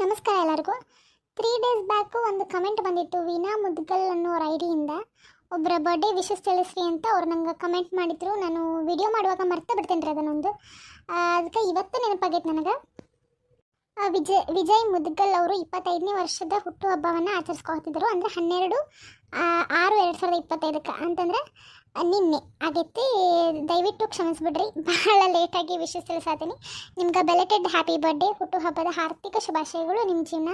ನಮಸ್ಕಾರ ಎಲ್ಲರಿಗೂ. Three days back ಒಂದು ಕಮೆಂಟ್ ಬಂದಿತ್ತು ವೀನಾ ಮುದ್ಗಲ್ ಅನ್ನೋರ ಐಡಿಯಿಂದ ಒಬ್ಬರ ಬರ್ಡೇ ವಿಶಸ್ ತಿಳಿಸ್ರಿ ಅಂತ ಅವ್ರು ನಂಗೆ ಕಮೆಂಟ್ ಮಾಡಿದ್ರು. ನಾನು ವಿಡಿಯೋ ಮಾಡುವಾಗ ಮರ್ತ ಬಿಡ್ತೇನೆ ರೀ ಅದನ್ನೊಂದು ಅದಕ್ಕೆ ಇವತ್ತು ನೆನಪಾಗೈತೆ ನನಗೆ. ವಿಜಯ್ ವಿಜಯ್ ಮುದ್ಗಲ್ ಅವರು ಇಪ್ಪತ್ತೈದನೇ ವರ್ಷದ ಹುಟ್ಟುಹಬ್ಬವನ್ನು ಆಚರಿಸ್ಕೊತಿದ್ರು ಅಂದರೆ ಹನ್ನೆರಡು ಆರು ಎರಡು ಸಾವಿರದ ಇಪ್ಪತ್ತೈದಕ್ಕೆ. ಅಂತಂದ್ರೆ ನಿನ್ನೆ. ಆಗೈತಿ ದಯವಿಟ್ಟು ಕ್ಷಮಿಸ್ಬಿಡ್ರಿ. ಬಹಳ ಲೇಟಾಗಿ ವಿಶೇಷ ತಿಳಿಸಾತೀನಿ. ನಿಮ್ಗೆ ಬೆಲೆಟೆಡ್ ಹ್ಯಾಪಿ ಬರ್ಡೇ ಹುಟ್ಟುಹಬ್ಬದ ಆರ್ಥಿಕ ಶುಭಾಶಯಗಳು. ನಿಮ್ಮ ಜೀವನ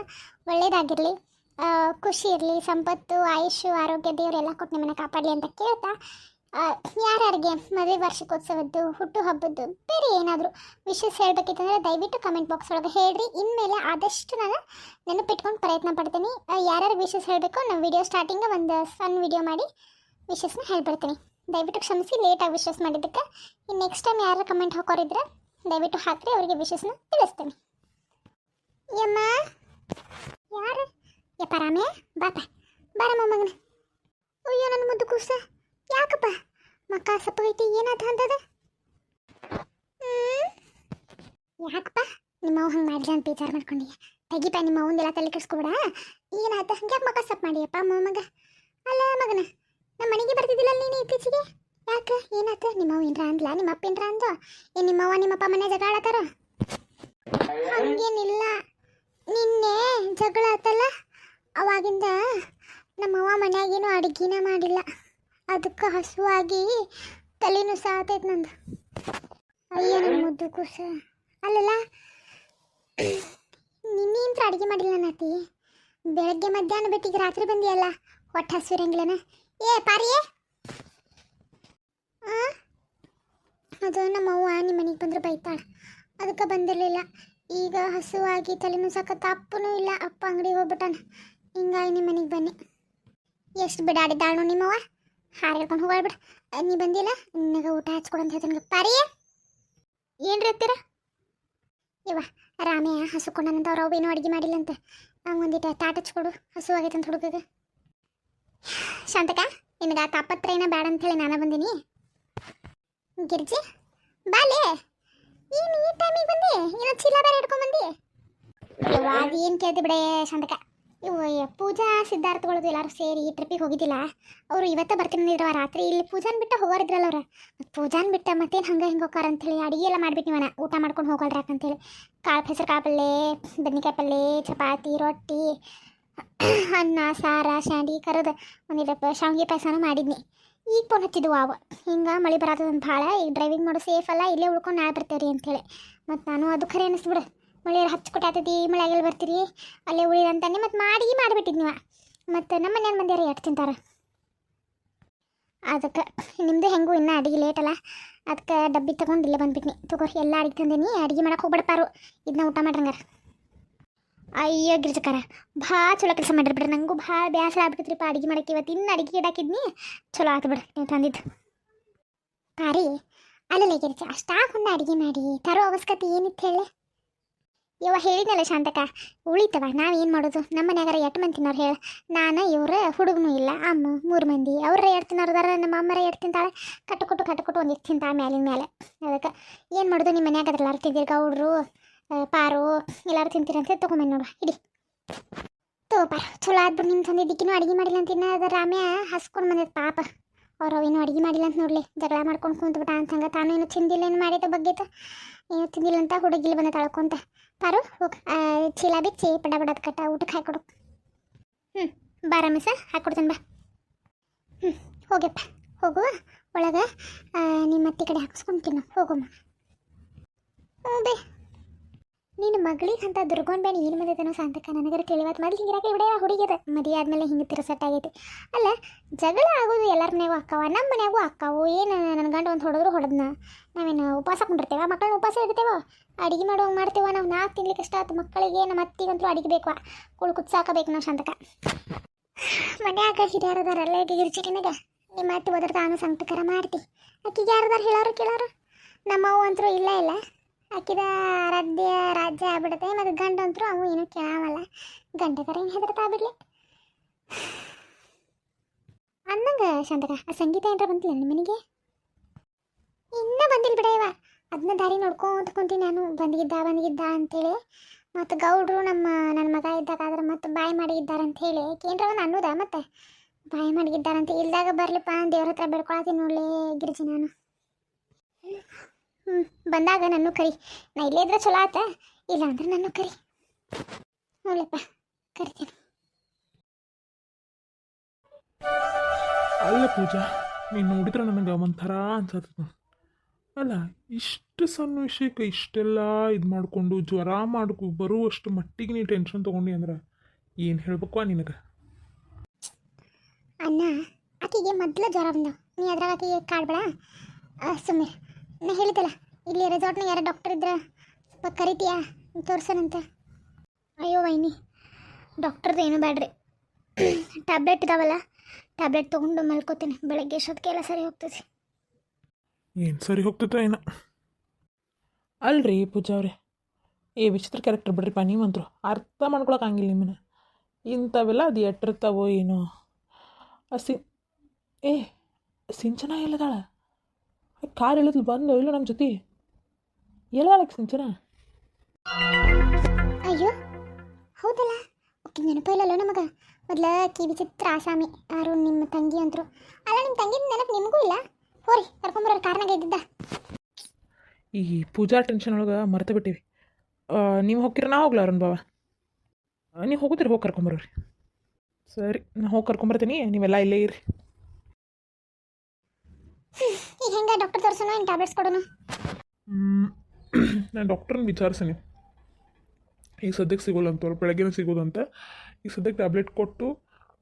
ಒಳ್ಳೆಯದಾಗಿರಲಿ ಖುಷಿ ಇರಲಿ. ಸಂಪತ್ತು ಆಯುಷು ಆರೋಗ್ಯ, ದೇವರೆಲ್ಲ ಕೊಟ್ಟು ನಿಮ್ಮನ್ನು ಕಾಪಾಡಲಿ ಅಂತ ಕೇಳ್ತಾ ಯಾರ್ಯಾರಿಗೆ ಮದುವೆ ವಾರ್ಷಿಕೋತ್ಸವದ್ದು, ಹುಟ್ಟುಹಬ್ಬದ್ದು, ಬೇರೆ ಏನಾದರೂ ವಿಷಯಸ್ ಹೇಳಬೇಕಿತ್ತು ಅಂದರೆ ದಯವಿಟ್ಟು ಕಮೆಂಟ್ ಬಾಕ್ಸ್ ಒಳಗೆ ಹೇಳ್ರಿ. ಇನ್ಮೇಲೆ ಆದಷ್ಟು ನಾನು ನೆನಪಿಟ್ಕೊಂಡು ಪ್ರಯತ್ನ ಪಡ್ತೀನಿ. ಯಾರ್ಯಾರು ವಿಶೇಷ ಹೇಳಬೇಕು, ನಾವು ವಿಡಿಯೋ ಸ್ಟಾರ್ಟಿಂಗ್ ಒಂದು ಸಣ್ಣ ವಿಡಿಯೋ ಮಾಡಿ ವಿಶಸ್ನ ಹೇಳ್ಬಿಡ್ತೀನಿ. ದಯವಿಟ್ಟು ಕ್ಷಮಿಸಿ ಲೇಟಾಗಿ ವಿಶಸ್ ಮಾಡಿದ್ದಕ್ಕೆ. ಇನ್ನು ನೆಕ್ಸ್ಟ್ ಟೈಮ್ ಯಾರು ಕಮೆಂಟ್ ಹಾಕೋರಿದ್ರೆ, ದಯವಿಟ್ಟು ಹಾಕ್ರಿ, ಅವರಿಗೆ ವಿಶಸ್ನ ತಿಳಿಸ್ತೀನಿ. ಯಮ್ಮ, ಯಾರು? ಯಪ್ಪ ರಾಮೆ ಬಾಪ ಬಾರಮ್ಮ ಮಗನ. ಅಯ್ಯೋ, ನನ್ನ ಮುದ್ದು ಕೂಸ. ಯಾಕಪ್ಪ? ಮಕ್ಕ ಸಪ್ಪಗೈತಿ ಏನಾದ ಅಂತದ? ಯಾಕಪ್ಪ? ನಿಮ್ಮ ಅವ್ ಹಂಗೆ ಮಾಡಿಲ್ಲ ಅಂತ ಬೇಜಾರು ಮಾಡ್ಕೊಂಡಿ ತೆಗಿಪ ನಿಮ್ಮ ಅವಂದೆಲ್ಲ ತಲೆ ಕೆಡ್ಸ್ಕೊಬೇಡ ಏನಾಯ್ತ? ಹಂಗೆ ಮಕ್ಕ ಸಪ್ ಮಾಡಿಯಪ್ಪ ಮಗ? ಅಲ್ಲ ಮಗನ. ನಮ್ಮ ಮನೆಗೆ ಬರ್ತಿದ್ದಿಲ್ಲ ನೀನು ಇತ್ತೀಚೆಗೆ? ಯಾಕೆ? ಏನಾತ? ನಿಮ್ಮ ಅವ್ವ ಏನ್ರ ಅಂದ್ಲ? ನಿಮ್ಮ ಅಪ್ಪ ಏನ್ರ ಅಂದ ಏನ್ ನಿಮ್ಮ ಅವ್ವ ನಿಮ್ಮಪ್ಪ ಮನೆ ಜಗಳ ಆಡತಾರ? ಹಂಗೇನಿಲ್ಲ. ನಿನ್ನೆ ಜಗಳ ಆತಲ್ಲ? ಅವಾಗಿಂದ ನಮ್ಮವ್ವ ಮನ್ಯಾಗೇನು ಅಡುಗೆನ ಮಾಡಿಲ್ಲ. ಅದಕ್ಕೆ ಹಸುವಾಗಿ ತಲೆನೂ ಸಾತೈತೆ ನಂದು. ಅಯ್ಯೋ ನಿಮ್ಮ ಮುದ್ದು ಕೂಸ. ಅಲ್ಲಲ್ಲ ನಿನ್ನೆಂತ ಅಡುಗೆ ಮಾಡಿಲ್ಲ ನಾತಿ? ಬೆಳಗ್ಗೆ ಮಧ್ಯಾಹ್ನ ಬಿಟ್ಟಿಗೆ ರಾತ್ರಿ ಬಂದಿಯಲ್ಲ? ಒಟ್ಟು ಹಸಿರಂಗಿಲ್ಲನ ಏ ಪಾರಿಯೇ? ಅದು ನಮ್ಮವ್ವ ನಿಮ್ಮ ಮನೆಗೆ ಬಂದ್ರೆ ಬೈತಾಳ. ಅದಕ್ಕೆ ಬಂದಿರಲಿಲ್ಲ. ಈಗ ಹಸುವಾಗಿ ತಲೆ ಸಾಕತ್ತ ಅಪ್ಪನೂ ಇಲ್ಲ. ಅಪ್ಪ ಅಂಗಡಿಗೆ ಹೋಗ್ಬಿಟ್ಟಾನ. ಹಿಂಗಾಗಿ ನಿಮ್ಮ ಮನೆಗೆ ಬನ್ನಿ. ಎಷ್ಟು ಬಿಡಾಡಿದ್ದಾಳು ನಿಮ್ಮವ್ವ. ಹಾಡು ಹೇಳ್ಕೊಂಡು ಹೋಗ್ಬಿಡ ನೀ ಬಂದಿಲ್ಲ? ನಿನಗೆ ಊಟ ಹಚ್ಕೊಡಂತ ಹೇಳ್ತಾನೆ ಪಾರಿಯೇ ಏನ್ರಿ ಹತ್ತಿರ? ಇವ ರಾಮಯ್ಯ ಹಸುಕೊಂಡಂತ ಅವ್ರು ಅವೇನೂ ಅಡುಗೆ ಮಾಡಿಲ್ಲಂತೆ. ನಂಗೆ ಒಂದಿಟ್ಟು ತಾಟ ಹಚ್ಕೊಡು. ಹಸುವಾಗೈತಂತ ಹುಡುಗಗೆ. ಶಾಂತಕ, ನಿನಗೆ ಆ ತಾಪತ್ರಯನ ಬೇಡ ಅಂತೇಳಿ ನಾನು ಬಂದೀನಿ. ಗಿರ್ಜಿ ಬಾಲೆ ಏನು ಈ ಟೈಮಿಗೆ ಬಂದಿ? ಏನೋ ಚೀಲ ಬೇರೆ ಹಿಡ್ಕೊಂಡ್ ಬಂದಿ? ಯವ್ವ ಏನು ಕೇಳ್ತಿ ಬಿಡೇ ಶಾಂತಕ. ಇವು ಪೂಜಾ ಸಿದ್ಧಾರ್ಥಗಳದ್ದು ಎಲ್ಲರೂ ಸೇರಿ ಈ ಟ್ರಿಪ್ಪಿಗೆ ಹೋಗಿದ್ದಿಲ್ಲ? ಅವರು ಇವತ್ತ ಬರ್ತೀನಿ ಅವ ರಾತ್ರಿ. ಇಲ್ಲಿ ಪೂಜಾನ್ ಬಿಟ್ಟು ಹೋಗೋರಿದ್ರಲ್ಲ ಅವ್ರು. ಪೂಜಾನ ಪೂಜಾನ್ ಬಿಟ್ಟ ಮತ್ತೇನು ಹಂಗೆ ಹಿಂಗೆ ಹೋಗಾರ ಅಂತೇಳಿ ಅಡುಗೆ ಎಲ್ಲ ಮಾಡಿಬಿಟ್ಟು ನೀವನ ಊಟ ಮಾಡ್ಕೊಂಡು ಹೋಗಲ್ರಿ ಯಾಕಂತೇಳಿ ಕಾಳು, ಹೆಸರು ಕಾಳು ಪಲ್ಲೆ, ಬದನೆಕಾಯಿ ಪಲ್ಲೆ, ಚಪಾತಿ, ರೊಟ್ಟಿ. ಅನ್ನ, ಸಾರ, ಶಾಂಡಿ, ಕರೆದು ಒಂದಿಟ್ಟು ಶಾವಿಗೆ ಪಾಯಸನೂ ಮಾಡಿದ್ನಿ. ಈಗ ಫೋನ್ ಹಚ್ಚಿದ್ವು ಅವು. ಹಿಂಗೆ ಮಳೆ ಬರತ್ತದಂತ ಭಾಳ. ಈಗ ಡ್ರೈವಿಂಗ್ ಮಾಡೋ ಸೇಫ್ ಅಲ್ಲ, ಇಲ್ಲೇ ಉಳ್ಕೊಂಡು ನಾಳೆ ಬರ್ತೇವ್ರಿ ಅಂತೇಳಿ. ಮತ್ತು ನಾನು ಅದು ಖರೆ ಅನ್ನಿಸ್ಬಿಡು ಮಳೆ ಹಚ್ಕೊಟ್ಟಾತೈತಿ ಮಳೆ ಎಲ್ಲ ಬರ್ತೀರಿ, ಅಲ್ಲೇ ಉಳಿರಿ ಅಂತಾನೆ ಮತ್ತು ಮಾಡಿ ನೀವು ಮತ್ತು ನಮ್ಮ ಮನೇನ ಮಂದಿಯಾರ ಎಷ್ಟು ತಿಂತಾರೆ? ಅದಕ್ಕೆ ನಿಮ್ಮದು ಹೆಂಗು ಇನ್ನೂ ಅಡಿಗೆ ಲೇಟ್ ಅಲ್ಲ? ಅದಕ್ಕೆ ಡಬ್ಬಿ ತೊಗೊಂಡು ಇಲ್ಲೇ ಬಂದ್ಬಿಟ್ನಿ. ತಗೋ, ಎಲ್ಲ ಅಡಿಗೆ ತಂದೀನಿ. ಅಡಿಗೆ ಮಾಡೋಕೆ ಹೋಗ್ಬಿಡ್ಪಾರು ಇದನ್ನ ಊಟ ಮಾಡ್ರಂಗಾರ. ಅಯ್ಯೋ ಗಿರ್ಜಕಾರ ಭಾಳ ಚಲೋ ಕೆಲಸ ಮಾಡಿರಿ ಬಿಡ್ರಿ. ನನಗೂ ಭಾಳ ಬೇಸರ ಆಗ್ಬಿಟ್ಟಿತ್ರಿಪ್ಪ ಅಡಿಗೆ ಮಾಡಕ್ಕೆ. ಇವತ್ತು ಇನ್ನು ಅಡಿಗೆ ಇಡಾಕಿದ್ನಿ. ಚಲೋ ಆಯ್ತು ಬಿಡ್ರಿ ನೀವು ತಂದಿದ್ದು. ಪಾರಿ ಅಲ್ಲಲ್ಲ ಗಿರ್ಜ ಒಂದು ಅಡಿಗೆ ಮಾಡಿ. ತರೋ ಅವಶ್ಯಕತೆ ಏನಿತ್ತು ಹೇಳಿ? ಇವ ಹೇಳಿದ್ನಲ್ಲ ಶಾಂತಕ ಉಳಿತವ? ನಾವೇನು ಮಾಡೋದು? ನಮ್ಮ ಮನ್ಯಾಗಾರ ಎಟ್ಟು ಮಂದಿ ತಿನ್ನೋರು ಹೇಳ? ನಾನು ಇವ್ರ ಹುಡುಗನೂ ಇಲ್ಲ ಅಮ್ಮ ಮೂರು ಮಂದಿ. ಅವ್ರ ಎಟ್ಟು ತಿನ್ನೋರ್ದಾರ ನಮ್ಮ ಅಮ್ಮರ ಎಟ್ಟು ತಿಂತಾಳೆ? ಕಟ್ಟು ಕೊಟ್ಟು ಕಟ್ಟು ಕೊಟ್ಟು ಒಂದಿಷ್ಟು ತಿಂತಾಳೆ ಮೇಲಿನ ಮೇಲೆ ಅದಕ್ಕೆ ಏನು ಮಾಡೋದು? ನಿಮ್ಮ ಮನ್ಯಾಗ ಅದ್ರಲ್ಲಾರು ತಿಂದಿರಿ ಗೌಡ್ರು. ಆ, ಪಾರು, ಎಲ್ಲರೂ ತಿಂತೀರಂತೆ ತೊಗೊಂಬಂದು ನೋಡುವ ಇಡಿ. ತಗೋ ಪಾರ, ಚಲೋ ಆದ್ಬಿಟ್ಟು ನಿಮ್ಮ ತಂದಿದ್ದಕ್ಕಿನೂ ಅಡುಗೆ ಮಾಡಿಲ್ಲ ಅಂತ ಇನ್ನ ಅದ ರಾಮ್ಯ ಹಸ್ಕೊಂಡು ಬಂದೈತೆ ಪಾಪ. ಅವ್ರು ಅವೇನು ಅಡುಗೆ ಮಾಡಿಲ್ಲ ಅಂತ ನೋಡ್ಲಿ, ಜಗಳ ಮಾಡ್ಕೊಂಡು ಕುಂತ್ಬಿಟ್ಟ ಅಂತಂಗ ತಾನು ಏನು ತಿಂದಿಲ್ಲ ಏನು ಮಾಡಿದ ಬಗ್ಗೆತ? ಏನು ತಿಂದಿಲ್ಲ ಅಂತ ಹುಡುಗಿಲ್ ಬಂದ ತಳ್ಕೊಂತ ಪಾರು, ಹೋಗಿ ಚೀಲ ಬಿಚ್ಚಿ, ಪಡ ಬಡದ ಕಟ್ಟ ಊಟಕ್ಕೆ ಹಾಕೊಡು ಹ್ಞೂ ಬಾ ರಮೇಶ ಹಾಕ್ಕೊಡ್ತೇನೆ ಬಾ. ಹ್ಞೂ ಹೋಗ್ಯಪ್ಪ, ಹೋಗು, ಒಳಗೆ ನಿಮ್ಮ ಅತ್ತೆ ಕಡೆ ಹಾಕಿಸ್ಕೊಂತೀನಿ ಹೋಗಮ್ಮ ಹ್ಞೂ ಬೇ. ನಿನ್ನ ಮಗಳಿಗೆ ಅಂತ ದುರ್ಗೊಂಡ್ ಬೇಡ ಏನು ಬಂದೈತನೋ ಸಾಂತಕ ನನಗರ ಕೇಳಿವತ್ತು ಮೊದಲು ಹಿಂಗಿರಾಕ ಬಿಡ ಹುಡುಗಿದ. ಮದುವೆ ಆದಮೇಲೆ ಹಿಂಗೆ ಆಗೈತಿ. ಅಲ್ಲ, ಜಗಳ ಆಗೋದು ಎಲ್ಲರ ಮನೆಗೂ ಅಕ್ಕವ ನಮ್ಮ ಮನ್ಯಾಗೂ ಅಕ್ಕವು. ಏನು ನನ್ನ ಗಂಡ ಒಂದು ಹೊಡೆದ್ರು ಹೊಡೆದ್ನ. ನಾವೇನು ಉಪವಾಸ ಕೊಂಡಿರ್ತೇವ, ಮಕ್ಕಳನ್ನ ಉಪವಾಸ ಇಡ್ತೇವೆ? ಅಡಿಗೆ ಮಾಡುವಾಗ ಮಾಡ್ತೇವ, ನಾವು ನಾಲ್ಕು ತಿನ್ಲಿಕ್ಕೆ ಇಷ್ಟ ಆಯ್ತು ಮಕ್ಕಳಿಗೆ, ನಮ್ಮ ಅತ್ತಿಗಂತೂ ಅಡಿಗೆ ಬೇಕು ಕುಳು ಕುತ್ಸಾಕಬೇಕು ನಾವು ಶಾಂತಕ ಮನ್ಯಾಗ ಹಿರಿಯರದಾರ ಎಲ್ಲ ಗಿರ್ಚಿಟಿನಾಗ ನಿಮ್ಮ ಅತ್ತಿ ಹೋದ್ರೆ ತಾನು ಸಂತಕರ ಮಾಡ್ತಿ. ಅಕ್ಕಿಗೆ ಯಾರದಾರ ಹೇಳೋರು ಕೇಳೋರು? ನಮ್ಮವ್ವ ಅಂತರೂ ಇಲ್ಲ ಇಲ್ಲ. ಆಕಿದ ರಾಜ್ಯ ರಾಜ್ಯ ಆಗ್ಬಿಡುತ್ತೆ. ಮತ್ತು ಗಂಡ ಅಂತರೂ ಅವು ಏನೂ ಕೇಳಾವಲ್ಲ. ಗಂಡಗರ ಏನು ಹೆದರ್ತಾ ಬಿಡ್ಲಿ? ಅಂದಂಗ ಶಾಂತಕ, ಆ ಸಂಗೀತ ಏನಾರ ಬಂತಿಲ್ಲ ನಿಮ್ಮ ಮನೆಗೆ? ಇನ್ನೂ ಬಂದಿಲ್ಲ ಬಿಡ ಇವ. ಅದನ್ನ ದಾರಿ ನೋಡ್ಕೊಂತ ಕುಂತೀನಿ ನಾನು. ಬಂದಿದ್ದ ಬಂದಿದ್ದ ಅಂತೇಳಿ. ಮತ್ತು ಗೌಡ್ರು ನಮ್ಮ ನನ್ನ ಮಗ ಇದ್ದಾಗ ಆದ್ರೆ ಮತ್ತು ಬಾಯಿ ಮಾಡಿದ್ದಾರೆ ಅಂತ ಹೇಳಿ ಕೇಂದ್ರ ಒಂದು ಅನ್ನೋದ ಮತ್ತೆ? ಬಾಯಿ ಮಾಡಿದ್ದಾರಂತ ಇಲ್ದಾಗ ಬರ್ಲಿಪ್ಪ, ದೇವ್ರ ಹತ್ರ ಬೆಳ್ಕೊಳತೀನಿ ನೋಡ್ಲೇ ಗಿರಿಜಿ ನಾನು. ಹ್ಞೂ ಬಂದಾಗ ನನ್ನ ಕರಿ. ನಾ ಇಲ್ಲೇ ಇದ್ರೆ ಚಲೋ ಆತ. ಇಲ್ಲ ಅಂದ್ರೆ ನನ್ನ ಕರಿ. ನೋಡ್ಲಪ್ಪ ಕರಿತೀನಿ. ಅಲ್ಲ ಪೂಜಾ ನೀನು ನೋಡಿದ್ರೆ ನನಗೆ ಒಂಥರ ಅನ್ಸತ್ತ. ಅಲ್ಲ ಇಷ್ಟು ಸಣ್ಣ ವಿಷಯಕ್ಕೆ ಇಷ್ಟೆಲ್ಲ ಇದು ಮಾಡಿಕೊಂಡು ಜ್ವರ ಮಾಡ್ಕೊ ಬರುವಷ್ಟು ಮಟ್ಟಿಗೆ ನೀ ಟೆನ್ಷನ್ ತೊಗೊಂಡಿ ಅಂದ್ರೆ ಏನು ಹೇಳ್ಬೇಕು ನಿನಗೆ? ಅಣ್ಣ ಆಕೆಗೆ ಮೊದಲು ಜ್ವರ ಬಂದವು. ನೀ ಅದ್ರಾಗ ಆಕೆಗೆ ಕಾಡ್ಬೇಡ. ಸುಮ್ಮನೆ ನಾ ಹೇಳಿದ್ದಲ್ಲ, ಇಲ್ಲಿ ರೆಸಾರ್ಟ್ನ ಯಾರೋ ಡಾಕ್ಟರ್ ಇದ್ರೆ, ಸ್ವಲ್ಪ ಕರಿತೀಯಾ? ತೋರ್ಸನಂತ. ಅಯ್ಯೋ ವೈನಿ ಡಾಕ್ಟರ್ದು ಏನು ಬೇಡ್ರಿ ಟ್ಯಾಬ್ಲೆಟ್ ಇದಾವಲ್ಲ ಟ್ಯಾಬ್ಲೆಟ್ ತೊಗೊಂಡು ಮಲ್ಕೋತೀನಿ, ಬೆಳಗ್ಗೆ ಎಷ್ಟೊತ್ತಿಗೆಲ್ಲ ಸರಿ ಹೋಗ್ತದೆ. ಏನು ಸರಿ ಹೋಗ್ತೈತೆ ಏನೋ? ಅಲ್ರಿ ಪೂಜಾ ಅವ್ರೆ, ಏ ವಿಚಿತ್ರ ಕ್ಯಾರೆಕ್ಟರ್ ಬಿಡ್ರಿಪ್ಪ ನೀವಂತರು, ಅರ್ಥ ಮಾಡ್ಕೊಳಕ್ಕಾಗಿಲ್ಲ ನಿಮ್ಮನ್ನ ಇಂಥವೆಲ್ಲ ಅದು ಎಟ್ಟಿರ್ತಾವೋ ಏನೋ. ಸಿ ಏ ಸಿಂಚನ ಎಲ್ಲದಾಳ? ಕಾರ್ ಇಳಿದ್ಲು ಬಂದು ಇಲ್ಲ ನಮ್ಮ ಜೊತೆ. ಎಲ್ಲ ಸಿಂಚನ ಅಯ್ಯೋ ಹೌದಲ್ಲ? ಓಕೆ ನೆನಪ ಇಲ್ಲಲ್ಲ ನಮಗ. ಮೊದ್ಲ ಕಿ ವಿಚಿತ್ರ ಆಸಾಮಿ ಯಾರು ನಿಮ್ಮ ತಂಗಿ ಅಂತರು ಅಲ್ಲ ನಿಮ್ಮ ತಂಗಿ ನೆನಪು ನಿಮಗೂ ಇಲ್ಲ? ಹೋರಿ ಕರ್ಕೊಂಬರೋರು ಕಾರ್ನಾಗ ಇದ್ದಿದ್ದ. ಈ ಪೂಜಾ ಟೆನ್ಷನ್ ಒಳಗೆ ಮರ್ತು ಬಿಟ್ಟಿವಿ. ನೀವು ಹೋಗ್ತೀರ ನಾ ಹೋಗ್ಲ ಅರುಣ್ ಬಾವ? ನೀವು ಹೋಗುತ್ತೀರಿ ಹೋಗಿ ಕರ್ಕೊಂಬರ್ರಿ ಸರಿ ನಾ ಹೋಗಿ ಕರ್ಕೊಂಬರ್ತೀನಿ ನೀವೆಲ್ಲ ಇಲ್ಲೇ ಇರ್ರಿ ಈಗ ಹೆಂಗ ಡಾಕ್ಟರ್ ತೋರಿಸೋಣ? ಏನು ಟ್ಯಾಬ್ಲೆಟ್ಸ್ ಕೊಡೋಣ? ನಾನು ಡಾಕ್ಟ್ರನ್ನ ವಿಚಾರಿಸ್ತೀನಿ ಈಗ ಸದ್ಯಕ್ಕೆ ಸಿಗೋಲ್ಲ ಅಂತ ಬೆಳಗ್ಗೆನೇ ಸಿಗೋದಂತೆ. ಈಗ ಸದ್ಯಕ್ಕೆ ಟ್ಯಾಬ್ಲೆಟ್ ಕೊಟ್ಟು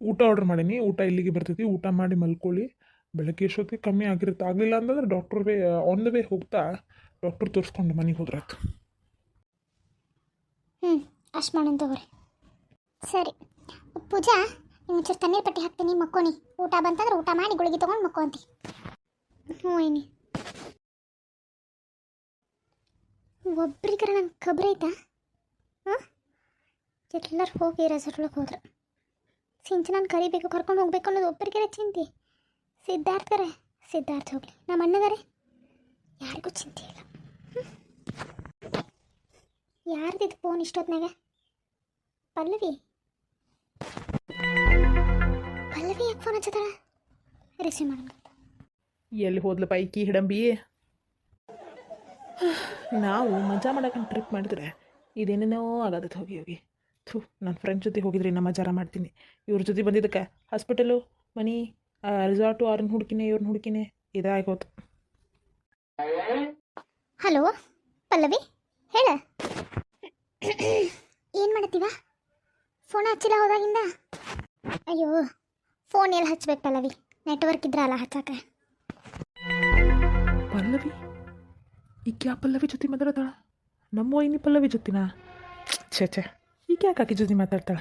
ಊಟ ಆರ್ಡ್ರ್ ಮಾಡೀನಿ. ಊಟ ಇಲ್ಲಿಗೆ ಬರ್ತೈತಿ. ಊಟ ಮಾಡಿ ಮಲ್ಕೊಳ್ಳಿ. ಬೆಳಗ್ಗೆ ಎಷ್ಟೊತ್ತಿಗೆ ಕಮ್ಮಿ ಆಗಿರುತ್ತೆ. ಆಗಲಿಲ್ಲ ಅಂತಂದ್ರೆ doctor way on the way ಹೋಗ್ತಾ ಡಾಕ್ಟ್ರ್ ತೋರಿಸ್ಕೊಂಡು ಮನೆಗೆ ಹೋದ್ರಾಯ್ತು. ಹ್ಞೂ ಅಷ್ಟು ಮಾಡೋಣ ತಗೋರಿ. ಸರಿ. ಪೂಜಾ ನಿಮ್ಮ ಚೂರು ತಣ್ಣೀರು ಪಟ್ಟಿ ಹಾಕ್ತೀನಿ. ಮಕ್ಕೋನಿ ಊಟ ಬಂತಂದ್ರೆ ಊಟ ಮಾಡಿ ಗುಳಿಗೆ ತೊಗೊಂಡು ಮಕ್ಕೊಂತಿ ಹ್ಞೂ ಏನಿ ಒಬ್ರಿಗರ ನಂಗೆ ಖಬ್ರ ಐತಾ? ಹಾಂ? ಎಲ್ಲರೂ ಹೋಗಿ ರೆಸಾರ್ಟ್ ಒಳಗೆ ಹೋದ್ರು. ಸಿಂಚನನ್ನು ಕರಿಬೇಕು, ಕರ್ಕೊಂಡು ಹೋಗ್ಬೇಕು ಅನ್ನೋದು ಒಬ್ಬರಿಗರ ಚಿಂತೆ. ಸಿದ್ಧಾರ್ಥರೆ ಸಿದ್ಧಾರ್ಥ ಹೋಗ್ಲಿ. ನಮ್ಮ ಅಣ್ಣಗಾರೆ ಯಾರಿಗೂ ಚಿಂತೆ ಇಲ್ಲ. ಯಾರ್ದಿದ್ದು ಫೋನ್ ಇಷ್ಟೊತ್ನಾಗ? ಪಲ್ಲವಿ? ಪಲ್ಲವಿ ಯಾಕೆ ಫೋನ್ ಹಚ್ಚತಾಳ ರಿಸೀವ್ ಮಾಡೋಣ ಎಲ್ಲಿ ಹೋದ್ಲಪ್ಪ ಪೈಕಿ ಹಿಡಂಬಿ ನಾವು ಮಜಾ ಮಾಡಕ್ಕೆ ಟ್ರಿಪ್ ಮಾಡಿದ್ರೆ ಇದೇನೇನೋ ಆಗದ ಹೋಗಿ ಹೋಗಿ. ಥೂ ನನ್ನ ಫ್ರೆಂಡ್ ಜೊತೆ ಹೋಗಿದ್ರೆ ನಮ್ಮ ಮಜಾರ ಮಾಡ್ತೀನಿ. ಇವ್ರ ಜೊತೆ ಬಂದಿದ್ದಕ್ಕೆ ಹಾಸ್ಪಿಟಲು ಮನಿ ರೆಸಾರ್ಟು ಅವ್ರನ್ನ ಹುಡುಕಿನೇ ಇವ್ರನ್ನ ಹುಡುಕಿನೇ ಇದಾಗೋತು ಹಲೋ, ಪಲ್ಲವಿ, ಹೇಳ. ಏನು ಮಾಡ್ತೀವ ಫೋನ್ ಹಚ್ಚಿಲ್ಲ ಹೋದಾಗಿಂದ? ಅಯ್ಯೋ ಫೋನ್ ಎಲ್ಲಿ ಹಚ್ಬೇಕು ಪಲ್ಲವಿ? ನೆಟ್ವರ್ಕ್ ಇದ್ರಲ್ಲ ಹಚ್ಚಾಕ. ಪಲ್ಲವಿ? ಈಕೆ ಆ ಪಲ್ಲವಿ ಜೊತೆ ಮಾತಾಡ್ತಾಳ? ನಮ್ಮ ವೈನಿ ಪಲ್ಲವಿ ಜೊತೆನಾ? ಛೇ ಛೇ. ಈಗ ಯಾಕೆ ಆಕೆ ಜೊತೆ ಮಾತಾಡ್ತಾಳ?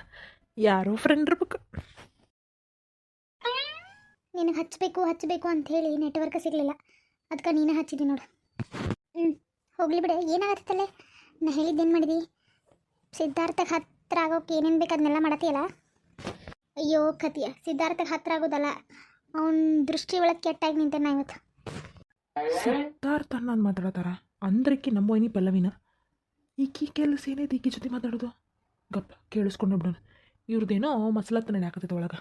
ಯಾರೋ ಫ್ರೆಂಡ್ ಇರ್ಬೇಕು. ನಿನಗೆ ಹಚ್ಚಬೇಕು ಹಚ್ಚಬೇಕು ಅಂತ ಹೇಳಿ ನೆಟ್ವರ್ಕ್ ಸಿಗಲಿಲ್ಲ. ಅದಕ್ಕೆ ನೀನೇ ಹಚ್ಚಿದಿ ನೋಡು. ಹ್ಞೂ ಹೋಗ್ಲಿ ಬಿಡು. ಏನಾಗತ್ತಲ್ಲೇ? ನಾ ಹೇಳಿದ್ದೇನು ಮಾಡಿದಿ? ಸಿದ್ಧಾರ್ಥಕ್ಕೆ ಹತ್ರ ಆಗೋಕೆ ಏನೇನು ಬೇಕು ಅದನ್ನೆಲ್ಲ ಮಾಡತ್ತೀಯಲ್ಲ? ಅಯ್ಯೋ ಕತಿಯ ಸಿದ್ಧಾರ್ಥಕ್ಕೆ ಹತ್ರ ಆಗೋದಲ್ಲ. ಅವನ ದೃಷ್ಟಿ ಒಳಗೆ ಕೆಟ್ಟಾಗಿ ನಿಂತೆ ಇವತ್ತು. ಸಿದ್ಧಾರ್ಥ ನಾನು ಮಾತಾಡತಾರ ಅಂದ್ರಕ್ಕೆ ಏನಿ ಪಲ್ಲವಿನ. ಈಕಿ ಕೆಲಸ ಏನೈತೆ ಈಕಿ ಜೊತೆ ಮಾತಾಡೋದು? ಗಪ್ಪ, ಕೇಳಿಸ್ಕೊಂಡು ಬಿಡೋಣ ಇವ್ರದ್ದೇನೋ ಮಸಲತ್ತನ ನಡೆಯಾಕತ್ತೈತೆ ಒಳಗೆ.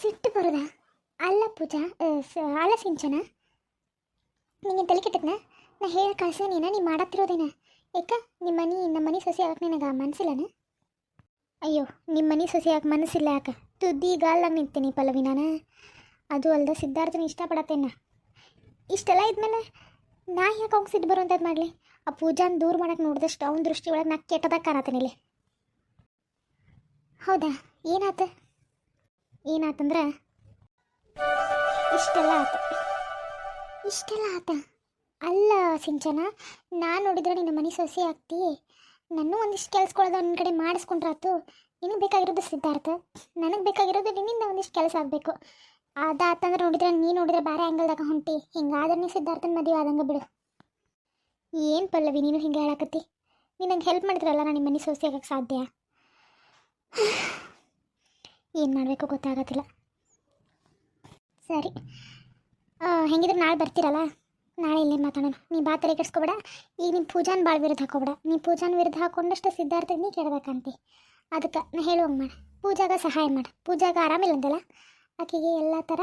ಸಿಟ್ಟು ಬರೋದ? ಅಲ್ಲ ಪೂಜಾ ಅಲ್ಲ ಸಿಂಚನ? ನಿಂಗೆ ತಲೆ ಕೆಟ್ಟದ್ನ? ನಾ ಹೇಳಿ ಕಳ್ಸೇನೇನ ನೀ ಮಾಡತ್ತಿರೋದೇನ? ಏಕ, ನಿಮ್ಮ ಮನೆ, ನಮ್ಮ ಮನೆ ಸೊಸೆ ಆಗಕ್ಕೆ ನಿನಗೆ ಮನಸ್ಸಿಲ್ಲನ ಅಯ್ಯೋ, ನಿಮ್ಮ ಮನೆ ಸೊಸೆ ಯಾಕೆ ಮನಸ್ಸಿಲ್ಲ ಯಾಕೆ? ತುದ್ದಿ ಗಾಲ್ದಾಗ ನಿಂತೀನಿ ಪಲ್ಲವಿ ನಾನು. ಅದು ಅಲ್ಲದೆ ಸಿದ್ಧಾರ್ಥನ ಇಷ್ಟಪಡತ್ತೇನ ಇಷ್ಟೆಲ್ಲ ಇದ್ಮೇಲೆ ನಾ ಯಾಕೆ ಅವ್ಗೆ ಸಿದ್ಧ ಬರುವಂಥದ್ದು ಮಾಡಲಿ? ಆ ಪೂಜಾನ ದೂರ ಮಾಡಕ್ಕೆ ನೋಡಿದಷ್ಟು ಅವನ ದೃಷ್ಟಿ ಒಳಗೆ ನಾ ಕೆಟ್ಟದಾಗ ಇಲ್ಲಿ. ಹೌದಾ? ಏನಾತ? ಏನಾತಂದ್ರೆ ಇಷ್ಟೆಲ್ಲ ಆತ. ಇಷ್ಟೆಲ್ಲ ಆತ? ಅಲ್ಲ ಸಿಂಚನ ನಾನು ನೋಡಿದ್ರೆ ನಿನ್ನ ಮನೆ ಸೊಸೆ ಆಗ್ತಿ. ನನ್ನೂ ಒಂದಿಷ್ಟು ಕೆಲ್ಸಗಳದ ನನ್ನ ಕಡೆ ಮಾಡಿಸ್ಕೊಂಡ್ರಾತು. ನಿನಗೆ ಬೇಕಾಗಿರೋದು ಸಿದ್ಧಾರ್ಥ. ನನಗೆ ಬೇಕಾಗಿರೋದು ನಿನ್ನಿಂದ ಒಂದಿಷ್ಟು ಕೆಲಸ ಆಗಬೇಕು. ಅದಾತಂದ್ರೆ ನೋಡಿದ್ರೆ ನೀ ನೋಡಿದ್ರೆ ಬೇರೆ ಆ್ಯಂಗಲ್ದಾಗ ಹೊಂಟಿ. ಹಿಂಗಾದ್ರೆ ನೀ ಸಿದ್ಧಾರ್ಥನ ಮದುವೆ ಆದಂಗೆ ಬಿಡು. ಏನು ಪಲ್ಲವಿ, ನೀನು ಹಿಂಗೆ ಹೇಳಕತ್ತಿ? ನೀನು ನಂಗೆ ಹೆಲ್ಪ್ ಮಾಡಿದ್ರಲ್ಲ ನಾನು ನಿಮ್ಮ ಮನೆ ಸೋಸಿ ಆಗಕ್ಕೆ ಸಾಧ್ಯ? ಏನು ಮಾಡಬೇಕು ಗೊತ್ತಾಗತ್ತಿಲ್ಲ. ಸರಿ. ಹೆಂಗಿದ್ರೆ ನಾಳೆ ಬರ್ತೀರಲ್ಲ? ನಾಳೆ ಇಲ್ಲೇ ಮಾತಾಡೋಣ. ನೀ ಬಾ ತಲೆ ಕೆಡ್ಸ್ಕೊಬೇಡ. ಈಗ ನಿಮ್ಮ ಪೂಜಾನ ಭಾಳ ವಿರುದ್ಧ ಹಾಕೋಬೇಡ. ನೀ ಪೂಜಾನ ವಿರುದ್ಧ ಹಾಕೊಂಡಷ್ಟು ಸಿದ್ಧಾರ್ಥಗೆ ನೀ ಕೇಳ್ಬೇಕಂತಿ ಅದಕ್ಕೆ ನಾನು ಹೇಳುವಂಗೆ ಮಾಡ. ಪೂಜಾಗ ಸಹಾಯ ಮಾಡು. ಪೂಜಾಗ ಆರಾಮಿಲ್ಲ ಅಂದಲ್ಲ ಆಕೆಗೆ ಎಲ್ಲ ಥರ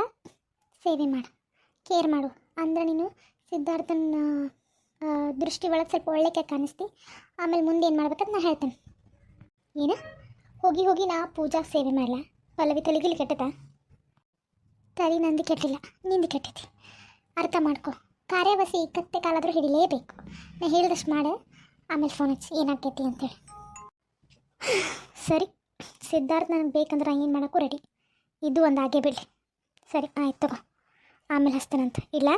ಸೇವೆ ಮಾಡು ಕೇರ್ ಮಾಡು. ಅಂದ್ರೆ ನೀನು ಸಿದ್ಧಾರ್ಥನ ದೃಷ್ಟಿ ಒಳಗೆ ಸ್ವಲ್ಪ ಒಳ್ಳೆಕೆ ಕಾಣಿಸ್ತಿ. ಆಮೇಲೆ ಮುಂದೆ ಏನು ಮಾಡ್ಬೇಕಂತ ನಾನು ಹೇಳ್ತೇನೆ. ಏನು? ಹೋಗಿ ಹೋಗಿ ನಾ ಪೂಜಾ ಸೇವೆ ಮಾಡಲ? ಪಲ್ಲವಿ ತಲೆಗಿಲಿ ಕೆಟ್ಟದ ತಲೆ ನಂದು ಕೆಟ್ಟಿಲ್ಲ, ನಿಂದು ಕೆಟ್ಟೈತಿ. ಅರ್ಥ ಮಾಡ್ಕೊ. ಕಾರ್ಯವಸಿ ಕತ್ತೆ ಕಾಲಾದರೂ ಹಿಡಿಲೇಬೇಕು. ನಾ ಹೇಳಿದಷ್ಟು ಮಾಡು, ಆಮೇಲೆ ಫೋನ್ ಹಚ್ಚಿ. ಏನಾಗ್ತೈತಿ ಅಂತೇಳಿ. ಸರಿ. ಸಿದ್ಧಾರ್ಥ ನನಗೆ ಬೇಕಂದ್ರೆ ಏನು ಮಾಡೋಕ್ಕೂ ರೆಡಿ ಇದು ಒಂದು ಹಾಗೆ ಬಿಡಿ ಸರಿ, ಆಯ್ತು ತಗೋ. ಆಮೇಲೆ ಹಚ್ತೇನಂತ ಇಲ್ಲ?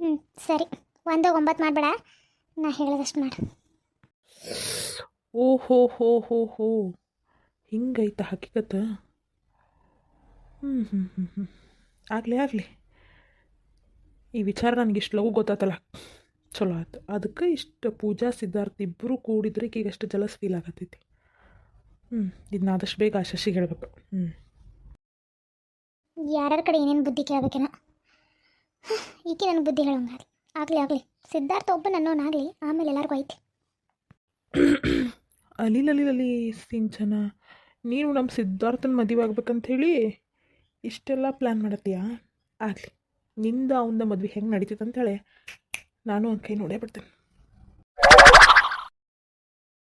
ಹ್ಞೂ ಸರಿ. ಒಂದು ಒಂಬತ್ತು ಮಾಡಬೇಡ. ನಾ ಹೇಳಿದಷ್ಟು ಮಾಡು. ಓ ಹೋ ಹೋ ಹೋ. ಹಿಂಗೈತ ಹಕ್ಕಿಕತ್ತ ಹ್ಞೂ ಹ್ಞೂ ಆಗಲಿ ಆಗಲಿ. ಈ ವಿಚಾರ ನನಗೆ ಇಷ್ಟು ಲಘು ಗೊತ್ತಾತಲ್ಲ. ಚಲೋ ಆಯ್ತು. ಅದಕ್ಕೆ ಇಷ್ಟು ಪೂಜಾ ಸಿದ್ಧಾರ್ಥ ಇಬ್ಬರು ಕೂಡಿದ್ರೆ ಈಗ ಅಷ್ಟು ಜಲಸ್ ಫೀಲ್ ಆಗತ್ತೈತಿ. ಹ್ಞೂ ಇದನ್ನ ಆದಷ್ಟು ಬೇಗ ಆ ಶಶಿಗೆ ಹೇಳ್ಬೇಕು. ಹ್ಞೂ ಯಾರ್ಯಾರ ಕಡೆ ಏನೇನು ಬುದ್ಧಿ ಕೇಳಬೇಕೇನ. ಈಕೆ ನನ್ನ ಬುದ್ಧಿ ಹೇಳೋಂಗಾಗಲಿ ಆಗಲಿ. ಆಗಲಿ ಸಿದ್ಧಾರ್ಥ ಒಬ್ಬ ನನ್ನೋನಾಗಲಿ ಆಮೇಲೆ ಎಲ್ಲರಿಗೂ ಐತಿ. ಅಲಿಲಲಿಲಲಿ ಸಿಂಚನ, ನೀನು ನಮ್ಮ ಸಿದ್ಧಾರ್ಥನ ಮದುವೆ ಆಗ್ಬೇಕಂಥೇಳಿ ಇಷ್ಟೆಲ್ಲ ಪ್ಲ್ಯಾನ್ ಮಾಡತ್ತೀಯಾ? ಆಗಲಿ. ನಿಂದ ಅವನ ಮದುವೆ ಹೆಂಗೆ ನಡೀತೈತೆ ಅಂತೇಳಿ ನಾನು ಒಂದು ಕೈ ನೋಡೇ ಬಿಡ್ತೇನೆ.